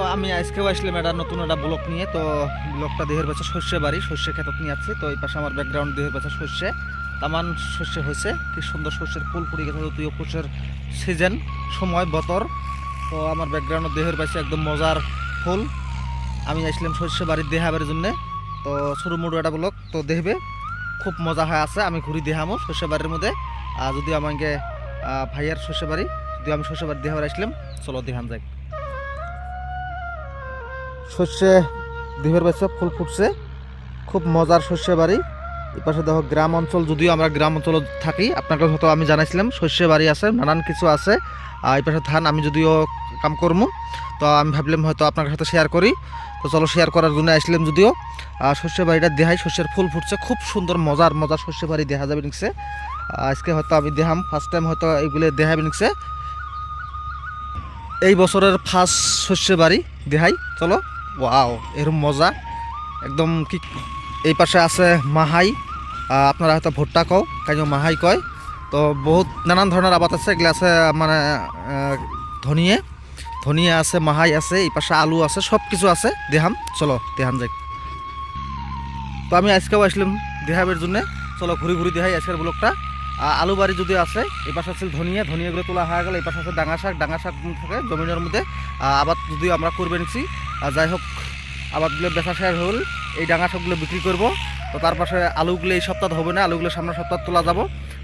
তো আমি আজকেও আসলাম একটা নতুন একটা ব্লক নিয়ে। তো ব্লকটা দেহের পাশে শস্যে বাড়ি শস্যে ক্ষেতত নিয়ে যাচ্ছি তো এই পাশে আমার ব্যাকগ্রাউন্ড দেহের পাশে শস্যে তামান শস্যে হয়েছে। কি সুন্দর শস্যের ফুল পড়ে গেছে তুইও ফুসের সিজন সময়, বতর। তো আমার ব্যাকগ্রাউন্ড দেহের পাশে একদম মজার ফুল। আমি আসলাম শস্যে বাড়ির দেহাবের জন্য। তো সরু মুড়ো একটা ব্লক তো দেখবে, খুব মজা হয় আছে। আমি ঘুরি দেহামো শস্য বাড়ির মধ্যে। আর যদি আমাকে ভাইয়ার শস্য বাড়ি, যদি আমি শস্য বাড়ি দেহাবার আসলাম, চলো দেহান যাই। শস্যে দেহের বাচ্চা ফুল ফুটছে। খুব মজার শস্যে বাড়ি। এই পাশে দেখো গ্রাম অঞ্চল, যদিও আমরা গ্রাম অঞ্চলে থাকি, আপনাকে হয়তো আমি জানাইছিলাম শস্যে বাড়ি আছে, নানান কিছু আছে। আর এই পাশে ধান আমি যদিও কাম করব তো আমি ভাবলাম হয়তো আপনার সাথে শেয়ার করি। তো চলো শেয়ার করার জন্য আসলাম যদিও। আর শস্যে বাড়িটা দেহাই শস্যের ফুল ফুটছে, খুব সুন্দর, মজার মজার শস্যে বাড়ি দেখা যাবে নিচ্ছে আজকে হয়তো আমি দেহাম ফার্স্ট টাইম হয়তো এইগুলো দেখাবে নিচ্ছে এই বছরের ফার্স্ট শস্যে বাড়ি দেহাই চলো। ওয়াও এরম মজা। একদম কি এই পাশে আছে মাহাই। আপনারা হয়তো ভুট্টা কও, কাজে মাহাই কয়। তো বহুত নানান ধরনের আবাদ আছে, এগুলো আছে মানে ধনিয়ে। ধনিয়া আছে, মাহাই আছে, এই পাশে আলু আছে সব কিছু আছে। দেহাম চলো দেহাম যাই। তো আমি আজকেও আসলাম দেহাবের জন্য। চলো, ঘুরি ঘুরি দেহাই আজকের ব্লকটা আলু বাড়ি যদি আছে, এই পাশে আছে ধনিয়া। ধনিয়াগুলো তোলা হয়ে গেল এই পাশে আছে ডাঙা শাক। ডাঙা শাক থাকে জমিনের মধ্যে। আবাদ যদি আমরা করবে নিচ্ছি আর যাই হোক, আবাদগুলো বেচা শেয়ার হল। এই ডাঙা শাকগুলো বিক্রি করব। তো তার পাশে আলুগুলো এই সপ্তাহ হবে না, আলুগুলো সামনের সপ্তাহ তোলা যাব।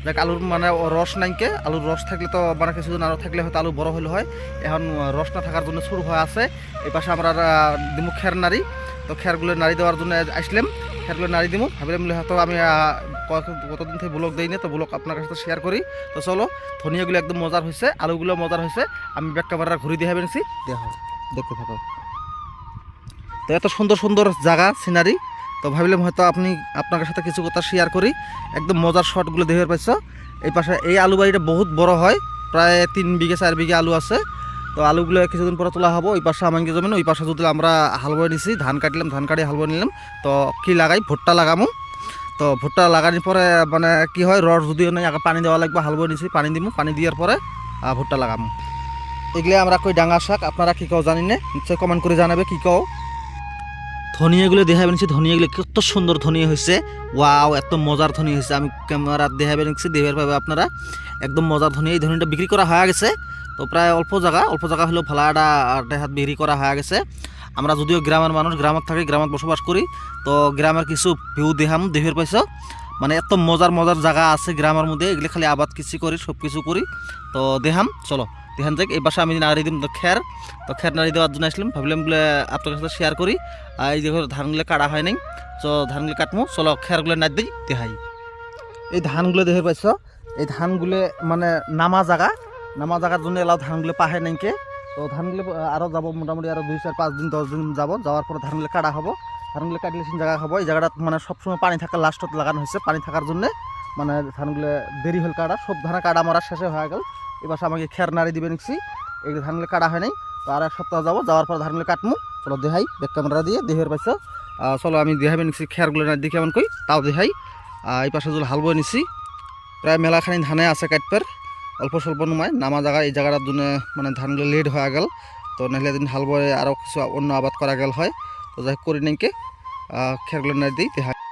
দেখ আলুর মানে রস নাইকে আলুর রস থাকলে তো মানে কিছুদিন আরও থাকলে হয়তো আলু বড় হলে হয়। এখন রস না থাকার জন্য শুরু হয়ে আছে। এই পাশে আমরা দিমু খের নাড়ি। তো খেরগুলো নাড়ি দেওয়ার জন্য আসলাম। খেরগুলো নাড়ি দিমু। ভাবলাম বলে হয়তো আমি কতদিন থেকে ব্লগ দিই না তো ব্লগ আপনার কাছে শেয়ার করি। তো চলো, ধনিয়াগুলো একদম মজার হয়েছে আলুগুলো মজার হয়েছে আমি ব্যাক ক্যামেরা ঘুরে দিয়ে নিছি দেখো দেখতে থাকো। তো এত সুন্দর সুন্দর জায়গা সিনারি তো ভাবলাম হয়তো আপনি, আপনার সাথে কিছু কথা শেয়ার করি। একদম মজার শটগুলো দেখে পাইছ এই পাশে, এই আলু বাড়িটা বহুত বড় হয়। প্রায় তিন বিঘে, চার বিঘে আলু আছে। তো আলুগুলো কিছুদিন পরে তোলা হব। ওই পাশে আমাকে জমিন, ওই পাশে যদি আমরা হাল বয়ে নিছি, ধান কাটলাম, ধান কাটি হাল বয়ে নিলাম, তো কি লাগাই? ভুট্টা লাগামো। তো ভুট্টা লাগানোর পরে মানে কি হয়? রস যদিও নেই, আগে পানি দেওয়া লাগবে, হাল বয়ে নিছি, পানি দিমু, পানি দেওয়ার পরে ভুট্টা লাগামো। এগুলো আমরা কই, ডাঙা শাক? আপনারা কি কও জানি না? নিশ্চয়ই কমেন্ট করে জানাবে, কি কও ধনিয়াগুলো দেখাবে নিচ্ছি ধনিয়াগুলো কত সুন্দর ধনিয়া হয়েছে। ওয়াও এত মজার ধনিয়া হয়েছে। আমি ক্যামেরা দেখাবে নিচ্ছি দেখার পাবে আপনারা। একদম মজার ধনিয়া এই ধনিয়াটা বিক্রি করা হয়ে গেছে। তো প্রায় অল্প জায়গা অল্প জায়গা হলেও ভালো একটা দেহাত বিক্রি করা হয়ে গেছে। আমরা যদিও গ্রামের মানুষ, গ্রামত থাকি, গ্রামত বসবাস করি, তো গ্রামের কিছু ভিউ দেখাম দেহের পাইছ। মানে এত মজার মজার জায়গা আছে গ্রামের মধ্যে, এগুলো খালি আবাদ কিছু করি সব কিছু করি। তো দেখাম, চলো। দেখান যাক এই বাসা আমি নাড়ি দিম তো খের তো খের নাড়ি দেওয়ার জন্য আসলাম। ভাবলাম বলে আপনার কাছে শেয়ার করি। আর এই যে ধানগুলো কাটা হয় নাই, তো ধানগুলো কাটমু, চলো খেরগুলো নাচ দিই, দেখাই। এই ধানগুলো দেখে পাইছ? এই ধানগুলো মানে নামা জায়গা নামা জায়গার জন্য এলাও ধানগুলো পাহে নাইকে তো ধানগুলো আরও যাব মোটামুটি আরও দুই চার পাঁচ দিন, দশ দিন যাব। যাওয়ার পরে ধানগুলো কাটা হব। ধানগুলো কাটলে সেই জায়গা হব। এই জায়গাটা মানে সবসময় পানি থাকা লাস্টত লাগানো হয়েছে, পানি থাকার জন্য। মানে ধানগুলো দেরি হল কাটা, সব ধান কাটা মারা শেষে হয়ে গেল। এবার আমাকে খের নাড়ি দিবে নিচ্ছি। এই ধানগুলো কাটা হয় নাই, তো আর এক সপ্তাহ যাব, যাওয়ার পর ধানগুলো কাটমু। চলো দেহাই ব্যাক ক্যামেরা দিয়ে দেহের পাইছ চলো আমি দেখাবে নিচ্ছি, খেরগুলো না দিয়ে এমন কই, তাও দেহাই। এই পাশে যদি হাল বয়ে নিচ্ছি। প্রায় মেলাখানি ধানে আছে কাটপের অল্প স্বল্প নুমায়। নামা জায়গা এই জায়গাটার জন্য মানে ধানগুলো লেট হয়ে গেল। তো নাহলে দিন হাল আরও কিছু অন্য আবাদ করা গেল হয়। তো যাই করি নাকি খেরগুলো না দিই দেখাই